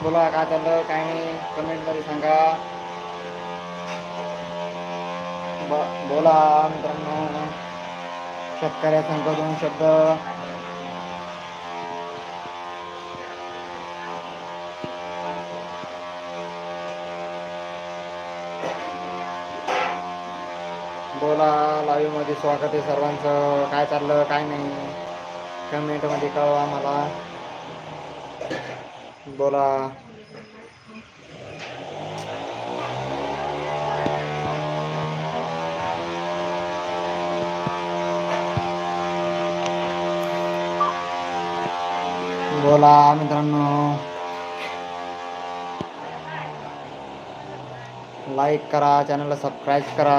बोला काय चाललं काय नाही कमेंटमध्ये सांगा. ब बोला मित्रांनो. शेतकऱ्या संघ दोन शब्द. बोला लाईव्हमध्ये स्वागत आहे सर्वांचं. काय चाललं काय नाही? कमेंटमध्ये कळवा मला. बोला. बोला मित्रांनो. लाईक करा चॅनलला सबस्क्राईब करा.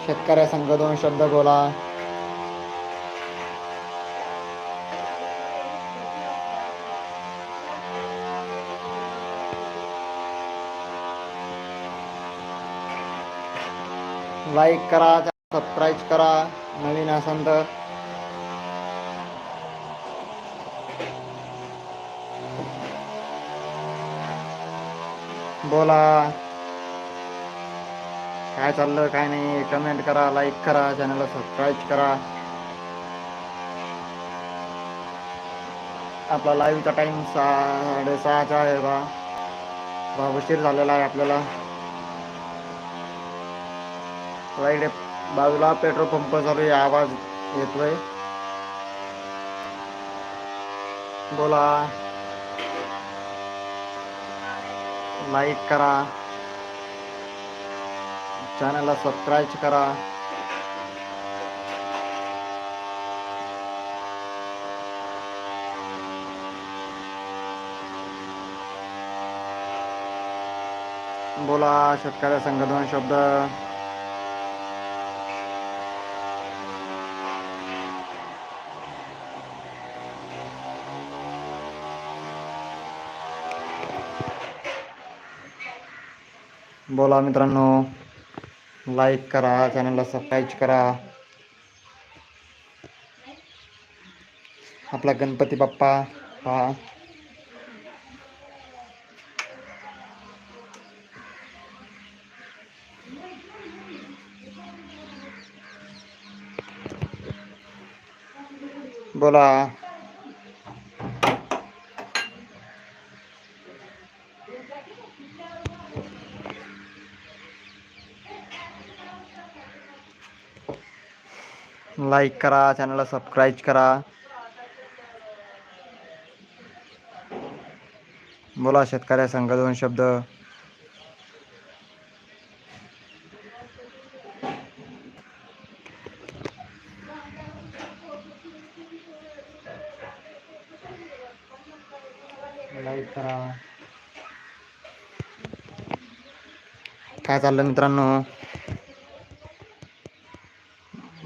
शेतकऱ्या संघ दोन शब्द बोला. लाईक करा सबस्क्राईब करा नवीन असाल तर. बोला. काय चाललं काय नाही कमेंट करा लाईक करा चॅनलला सबस्क्राईब करा. आपला लाईव्हचा टाईम साडेसहाचा आहे बा. बा उशीर झालेला आहे आपल्याला. बघा इकडे बाजूला पेट्रोल पंप चालू आहे आवाज येतोय. बोला. लाईक करा. चॅनलला सबस्क्राईब करा. बोला शेतकऱ्या संघ दोन शब्द. बोला मित्रांनो लाईक करा चॅनलला सबस्क्राईब करा. आपला गणपती बाप्पा पहा. बोला. लाईक करा चॅनलला सबस्क्राईब करा. बोला शेतकऱ्या संघ दोन शब्द. लाईक करा. काय चाललं मित्रांनो?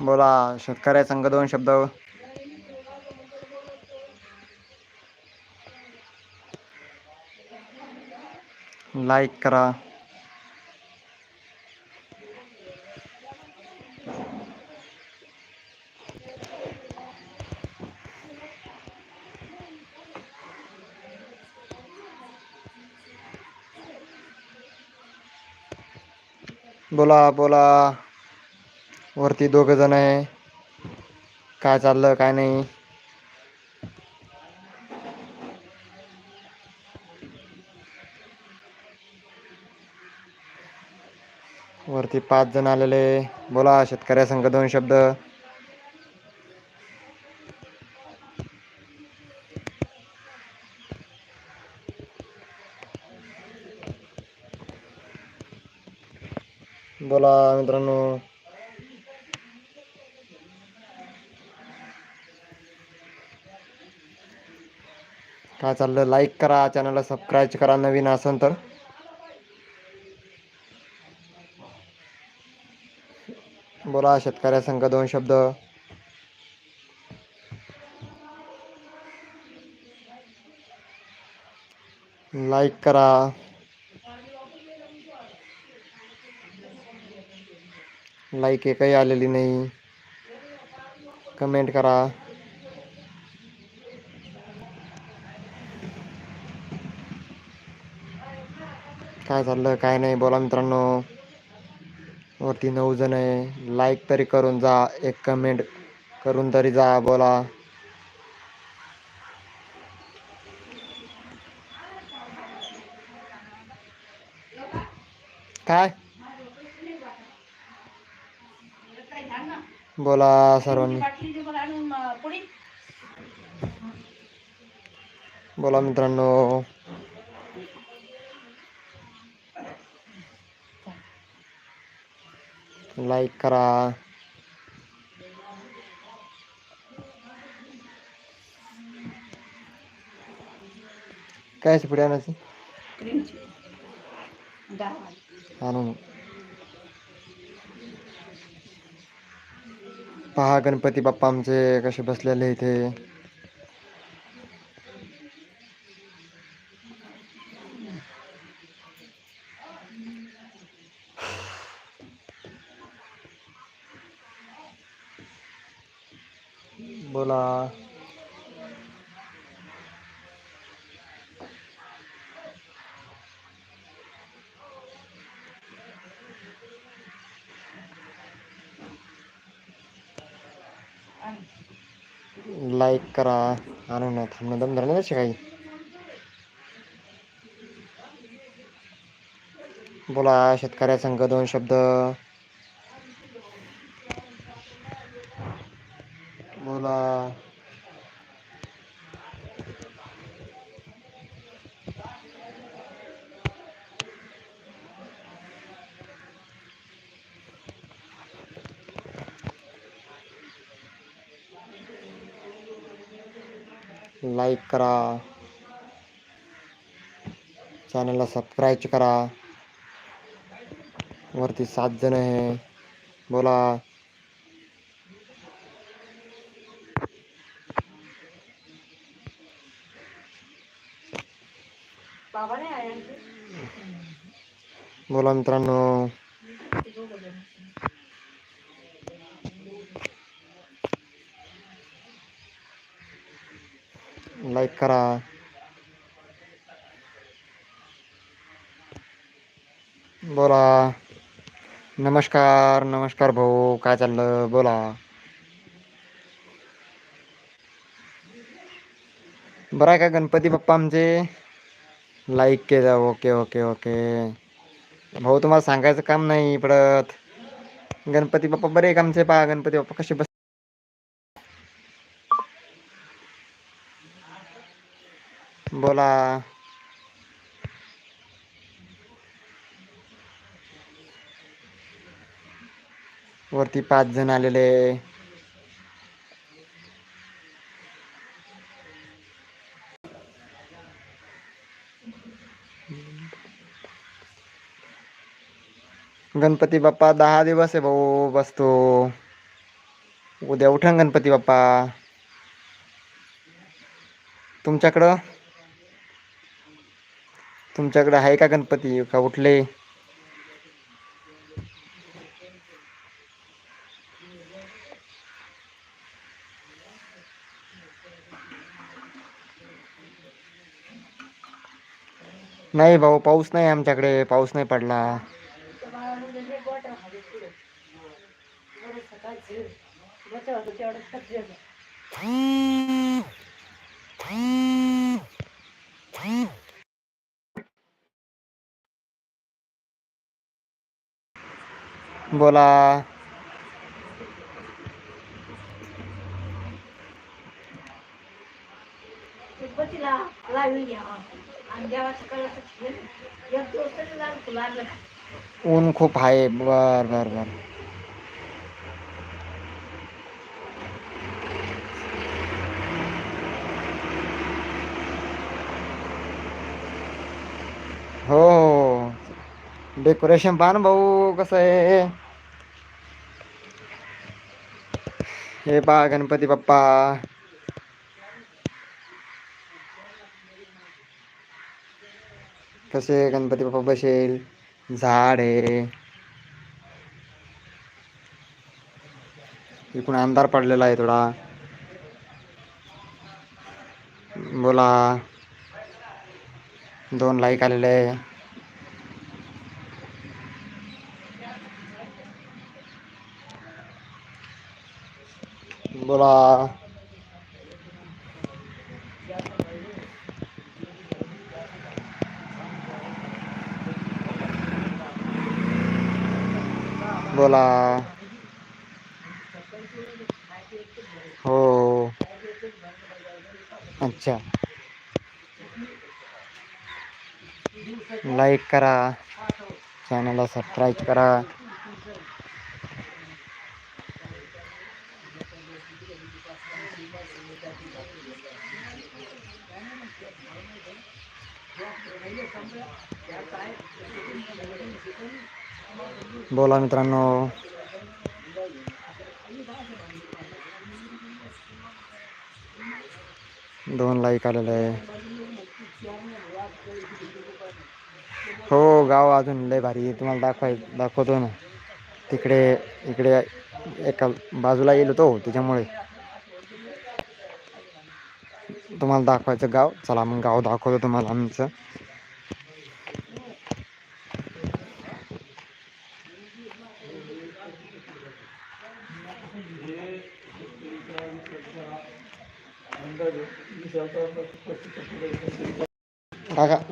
बोला शेतकऱ्या संघ दोन शब्द. लाईक करा. बोला बोला. वरती दोघ जण आहे. काय चाललं काय नाही. वरती पाच जण आलेले. बोला शेतकऱ्या संघ दोन शब्द बोला मित्रांनो काय चाललं लाईक करा चॅनलला सबस्क्राईब करा नवीन असेल तर. बोला शेतकऱ्या संघ दोन शब्द. लाईक करा. लाईक एकही आलेली नाही. कमेंट करा. काय चाललं काय नाही. बोला मित्रांनो. वरती नऊ जण आहे. लाईक तरी करून जा. एक कमेंट करून तरी जा. बोला. काय? बोला सर्वांनी. बोला मित्रांनो. लाईक करा. काय पुढे आणायची आणून पहा गणपती बाप्पा आमचे कसे बसलेले इथे. बोला. लाईक करा. आणून ना थांबणं दम धरणं तसे काही. बोला शेतकऱ्या संघ दोन शब्द बोला लाईक करा चॅनलला सबस्क्राईब करा. वरती सात जण आहे. बोला. बोला मित्रांनो. लाईक करा. बोला. नमस्कार नमस्कार भाऊ. काय चाललं? बोला. बरं आहे का गणपती बाप्पा आमचे? लाईक केलं. ओके ओके ओके भाऊ तुम्हाला सांगायचं काम नाही पडत. गणपती बाप्पा बरे का आमचे. पहा गणपती बाप्पा कसे बस बोला. वरती पाच जण आलेले गणपती बाप्पा दहा दिवस आहे भाऊ बसतो. उद्या उठा गणपती बाप्पा. तुमच्याकडं? तुमच्याकडं आहे का गणपती? का उठले? नाही भाऊ पाऊस नाही आमच्याकडे पाऊस नाही पडला. बोला. गणपतीला घ्या. ऊन खूप आहे बर बर बर। हो हो डेकोरेशन पहा ना भाऊ, कसं आहे? हे पहा, गणपती बाप्पा। कसे गणपती बाप्पा बसेल? झाड. आहे इकडून अंधार पडलेला आहे थोडा. बोला. दोन लाईक आलेले आहे. बोला. बोला. हो. अच्छा. लाईक करा. चॅनलला सबस्क्राईब करा. बोला मित्रांनो दोन लाईक आलेले आहे हो गाव अजून लय भारी तुम्हाला दाखवाय दाखवतो ना. तिकडे इकडे एका बाजूला येईल तो त्याच्यामुळे. तुम्हाला दाखवायचं गाव. चला मग गाव दाखवतो तुम्हाला आमचं.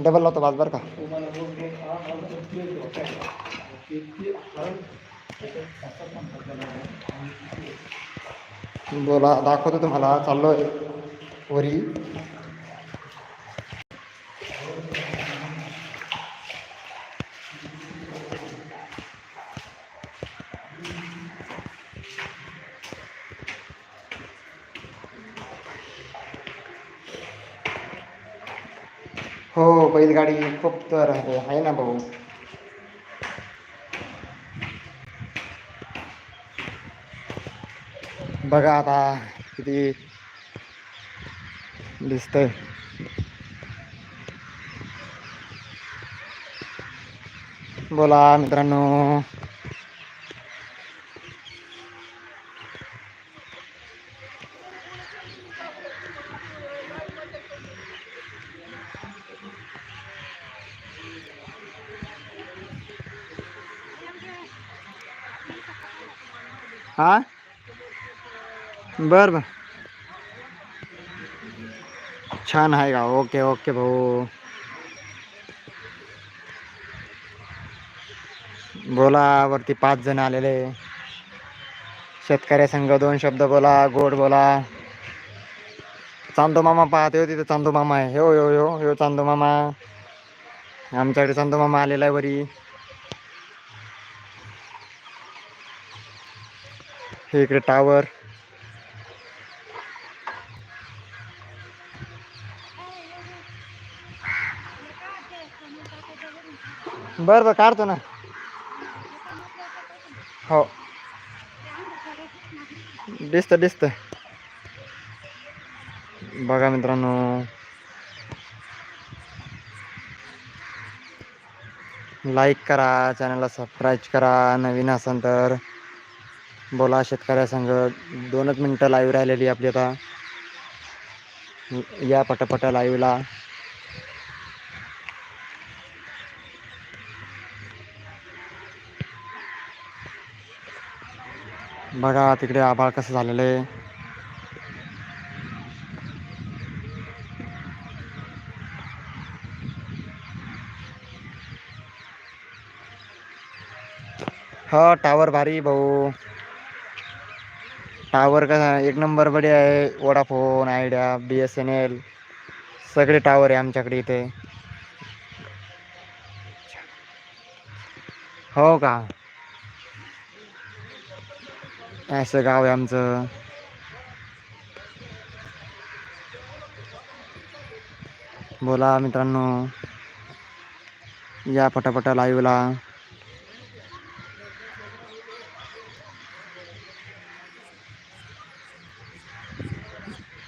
डबल लावतो बाज बरं का बोला दाखवतो तुम्हाला. चाललोय. वरी हो बैलगाडी खूप तर आहे आहे ना भाऊ? बघा आता किती दिसतंय. बोला मित्रांनो. हा? बर बर. छान आहे का ओके ओके भाऊ. बोला वरती पाच जण आलेले. शेतकऱ्या संघ दोन शब्द बोला गोड बोला. चांदो मामा पाहते हो तिथे चांदो मामा आहे. हो हो हो हो चांदो मामा. आमच्याकडे चांदो मामा आलेला आहे वरी. हे इकडे टावर। बर बरं, काढतो ना. हो. दिसतं दिसतं. बघा मित्रांनो. लाईक करा चॅनलला सबस्क्राईब करा, नवीन असाल तर. बोला शेतकऱ्या संघ दोनच मिनटं लाईव्ह राहिलेली आपली आता. या पटापटा लाईव्हला बघा तिकडे आभाळ कसं झालेलं आहे. हो, हा टावर भारी भाऊ. टावर कसा एक नंबर बडी आहे. Vodafone Idea B S N L सगळे टावर आहे आमच्याकडे इथे. हो का? असं गाव आहे आमचं. बोला मित्रांनो. या पटापटा लाईव्हला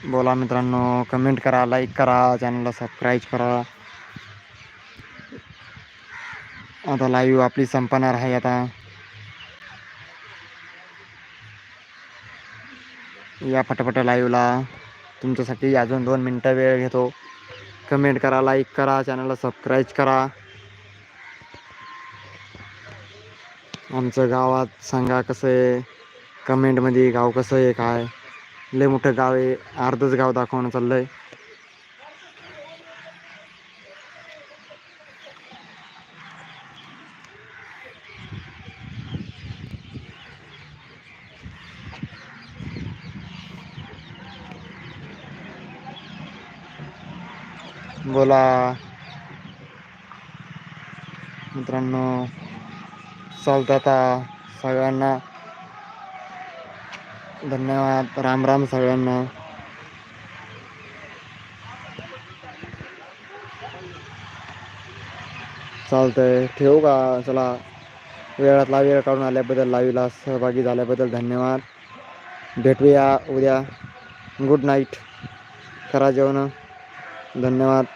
बोला मित्रांनो कमेंट करा लाईक करा चॅनलला सबस्क्राईब करा. आता लाईव्ह आपली संपणार आहे आता. या पटापटा लाईव्हला तुमच्यासाठी अजून दोन मिनटं वेळ घेतो. कमेंट करा लाईक करा चॅनलला सबस्क्राईब करा. आमचं गावात सांगा कसं आहे? कमेंटमध्ये गाव कसं आहे काय? लय मोठं गाव आहे. अर्धच गाव दाखवणं चाललंय. बोला. मित्रांनो चालतं आता सगळ्यांना. धन्यवाद. राम राम सगळ्यांना. चालतंय. ठेवू का? चला वेळातला वेळ काढून आल्याबद्दल लाईव्हला सहभागी झाल्याबद्दल धन्यवाद. भेटूया उद्या. गुड नाईट करा जेवण. धन्यवाद.